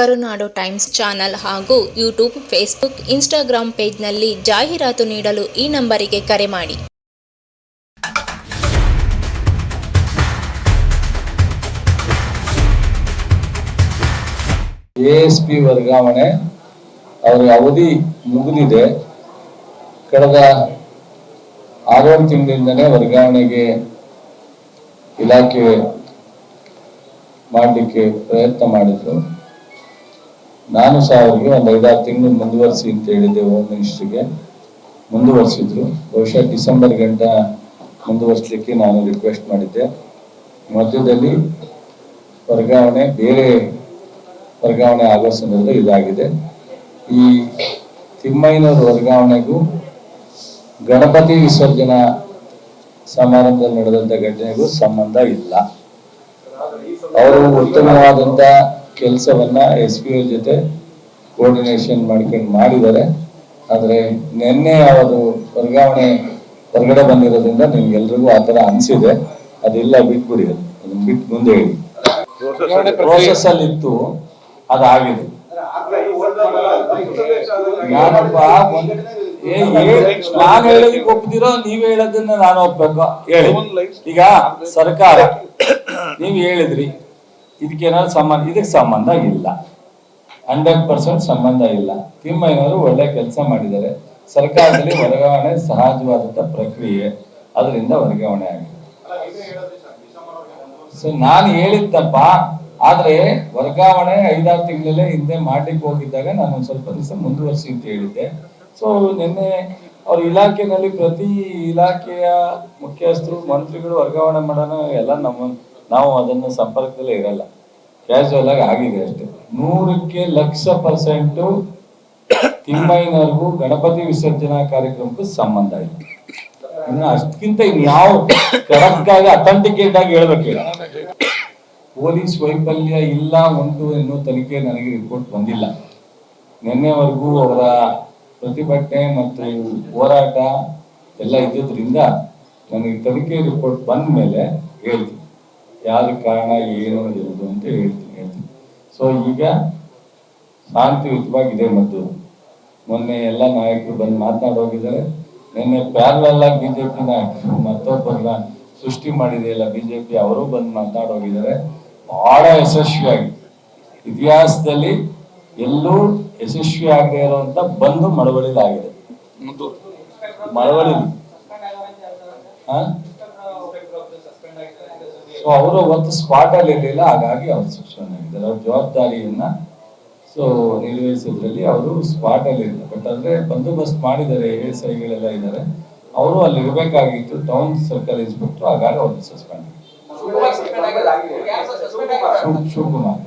ಕರುನಾಡು Times channel ಹಾಗೂ YouTube, Facebook Instagram ಪೇಜ್ನಲ್ಲಿ ಜಾಹೀರಾತು ನೀಡಲು ಈ ನಂಬರಿಗೆ ಕರೆ ಮಾಡಿ. ಎಎಸ್ಪಿ ವರ್ಗಾವಣೆ ಅವರ ಅವಧಿ ಮುಗಿದಿದೆ. ಕಳೆದ ಆರೇಳು ತಿಂಗಳಿಂದನೇ ವರ್ಗಾವಣೆಗೆ ಇಲಾಖೆ ಮಾಡಲಿಕ್ಕೆ ಪ್ರಯತ್ನ ಮಾಡಿದ್ರು. ನಾನು ಸಹ ಅವರಿಗೆ ಒಂದು ಐದಾರು ತಿಂಗಳು ಮುಂದುವರಿಸಿ ಅಂತ ಹೇಳಿದ್ದೆ ಹೋಮ್ ಮಿನಿಸ್ಟ್ರಿಗೆ ಮುಂದುವರಿಸಿದ್ರು. ಬಹುಶಃ ಡಿಸೆಂಬರ್ ಗಂಟ ಮುಂದುವರಿಸಲಿಕ್ಕೆ ನಾನು ರಿಕ್ವೆಸ್ಟ್ ಮಾಡಿದ್ದೆ. ಮಧ್ಯದಲ್ಲಿ ವರ್ಗಾವಣೆ, ಬೇರೆ ವರ್ಗಾವಣೆ ಆಗೋ ಸಂದರ್ಭ ಇದಾಗಿದೆ. ಈ ತಿಮ್ಮಯ್ಯನವರ ವರ್ಗಾವಣೆಗೂ ಗಣಪತಿ ವಿಸರ್ಜನಾ ಸಮಾರಂಭದಲ್ಲಿ ನಡೆದಂತ ಘಟನೆಗೂ ಸಂಬಂಧ ಇಲ್ಲ. ಅವರು ಉತ್ತಮವಾದಂತ ಕೆಲಸವನ್ನ ಎಸ್ ಪಿ ಜೊತೆ ಕೋರ್ಡಿನೇಷನ್ ಮಾಡ್ಕೊಂಡು ಮಾಡಿದ್ದಾರೆ. ಆದರೆ ನಿನ್ನೆ ಅವರು ವರ್ಗಾವಣೆ ಹೊರಗಡೆ ಬಂದಿರೋದ್ರಿಂದ ನಿಮ್ಗೆಲ್ರಿಗೂ ಆ ಥರ ಅನ್ಸಿದೆ. ಅದೆಲ್ಲ ಬಿಟ್ಬಿಡಿ ಅದು. ಬಿಟ್ಟು ಮುಂದೆ ಹೇಳಿ ಪ್ರೋಸೆಸ್ ಅಲ್ಲಿ ಇತ್ತು. ಅದಾಗಿದೆ. ಏ- ನಾನು ಹೇಳೋದಕ್ಕೆ ಒಪ್ಪಿದಿರೋ ನೀವ್ ಹೇಳೋದನ್ನ ನಾನು ಒಪ್ಪಬೇಕು ಹೇಳಿ. ಈಗ ಸರ್ಕಾರ ನೀವ್ ಹೇಳಿದ್ರಿ. ಇದಕ್ಕೇನಾದ್ರು ಸಂಬಂಧ ಇದಕ್ಕೆ ಸಂಬಂಧ ಇಲ್ಲ. ಹಂಡ್ರೆಡ್ ಪರ್ಸೆಂಟ್ ಸಂಬಂಧ ಇಲ್ಲ. ತಿಮ್ಮಯ್ಯನವರು ಒಳ್ಳೆ ಕೆಲಸ ಮಾಡಿದ್ದಾರೆ. ಸರ್ಕಾರದಲ್ಲಿ ವರ್ಗಾವಣೆ ಸಹಜವಾದಂತ ಪ್ರಕ್ರಿಯೆ ಅದರಿಂದ ವರ್ಗಾವಣೆ ಆಗಿದೆ. ಸೊ ನಾನು ಹೇಳಿದ್ದಪ್ಪ, ಆದರೆ ವರ್ಗಾವಣೆ ಐದಾರು ತಿಂಗಳಲ್ಲೇ ಹಿಂದೆ ಮಾಡ್ಲಿಕ್ಕೆ ಹೋಗಿದ್ದಾಗ ನಾನು ಸ್ವಲ್ಪ ದಿವಸ ಮುಂದುವರಿಸಿ ಅಂತ ಹೇಳಿದ್ದೆ. ಸೊ ನಿನ್ನೆ ಅವ್ರ ಇಲಾಖೆನಲ್ಲಿ ಪ್ರತಿ ಇಲಾಖೆಯ ಮುಖ್ಯಸ್ಥರು, ಮಂತ್ರಿಗಳು ವರ್ಗಾವಣೆ ಮಾಡೋಣ, ಎಲ್ಲ ನಮ್ಮ ನಾವು ಅದನ್ನ ಸಂಪರ್ಕದಲ್ಲೇ ಇರಲ್ಲ. ಕ್ಯಾಶುವಲ್ ಆಗಿ ಆಗಿದೆ ಅಷ್ಟೇ. ನೂರಕ್ಕೆ ಲಕ್ಷ ಪರ್ಸೆಂಟು ತಿಮ್ಮಯ್ಯನವ್ರಿಗೂ ಗಣಪತಿ ವಿಸರ್ಜನಾ ಕಾರ್ಯಕ್ರಮಕ್ಕೂ ಸಂಬಂಧ ಇದೆ ಇನ್ನು ಅಷ್ಟಕ್ಕಿಂತ ಇನ್ಯಾವ ಕರೆಕ್ಟ್ ಆಗಿ ಅಥೆಂಟಿಕೇಟ್ ಆಗಿ ಹೇಳ್ಬೇಕು ಪೊಲೀಸ್ ವೈಫಲ್ಯ ಇಲ್ಲ ಉಂಟು ಎನ್ನುವ ತನಿಖೆ ನನಗೆ ರಿಪೋರ್ಟ್ ಬಂದಿಲ್ಲ. ನಿನ್ನೆವರೆಗೂ ಅವರ ಪ್ರತಿಭಟನೆ ಮತ್ತು ಹೋರಾಟ ಎಲ್ಲ ಇದ್ದಿದ್ರಿಂದ ನನಗೆ ತನಿಖೆ ರಿಪೋರ್ಟ್ ಬಂದ ಮೇಲೆ ಹೇಳ್ತೀನಿ. ಯಾರ ಕಾರಣ ಏನು ಇರೋದು ಅಂತ ಹೇಳ್ತೀನಿ ಹೇಳ್ತೀನಿ. ಸೊ ಈಗ ಶಾಂತಿಯುತವಾಗಿದೆ ಮದ್ದು. ಮೊನ್ನೆ ಎಲ್ಲ ನಾಯಕರು ಬಂದು ಮಾತನಾಡೋಗಿದ್ದಾರೆ ನಿನ್ನೆ ಪ್ಯಾರಲ್ ಆಗಿ ಬಿಜೆಪಿ ನಾಯಕರು ಮತ್ತೊಬ್ಬರನ್ನ ಸೃಷ್ಟಿ ಮಾಡಿದೆಯಲ್ಲ ಬಿಜೆಪಿ ಅವರು ಬಂದು ಮಾತನಾಡೋಗಿದ್ದಾರೆ ಬಹಳ ಯಶಸ್ವಿಯಾಗಿ. ಇತಿಹಾಸದಲ್ಲಿ ಎಲ್ಲೂ ಯಶಸ್ವಿ ಆಗದೆ ಇರುವಂತ ಬಂದು ಮಳವಳಿಲಾಗಿದೆ ಮಳವಳಿ ಸೊ ಅವರು ಅವತ್ತು ಸ್ಪಾಟ್ ಅಲ್ಲಿ ಇರಲಿಲ್ಲ ಹಾಗಾಗಿ ಅವರು ಶಿಕ್ಷಣ ಆಗಿದ್ದಾರೆ ಅವ್ರ ಜವಾಬ್ದಾರಿಯನ್ನ ಸೊ ನಿರ್ವಹಿಸೋದ್ರಲ್ಲಿ ಅವರು ಸ್ಪಾಟ್ ಅಲ್ಲಿ ಇರಲಿಲ್ಲ. ಬಟ್ ಅಂದ್ರೆ ಬಂದೋಬಸ್ತ್ ಮಾಡಿದ್ದಾರೆ ಎ ಎಸ್ ಐಗಳೆಲ್ಲ ಇದ್ದಾರೆ. ಅವರು ಅಲ್ಲಿ ಇರಬೇಕಾಗಿತ್ತು ಟೌನ್ ಸರ್ಕಲ್ ಇನ್ಸ್ಪೆಕ್ಟರ್ ಹಾಗಾಗಿ ಅವ್ರು ಸಸ್ಪೆಂಡ್ ಶಿವಕುಮಾರ್.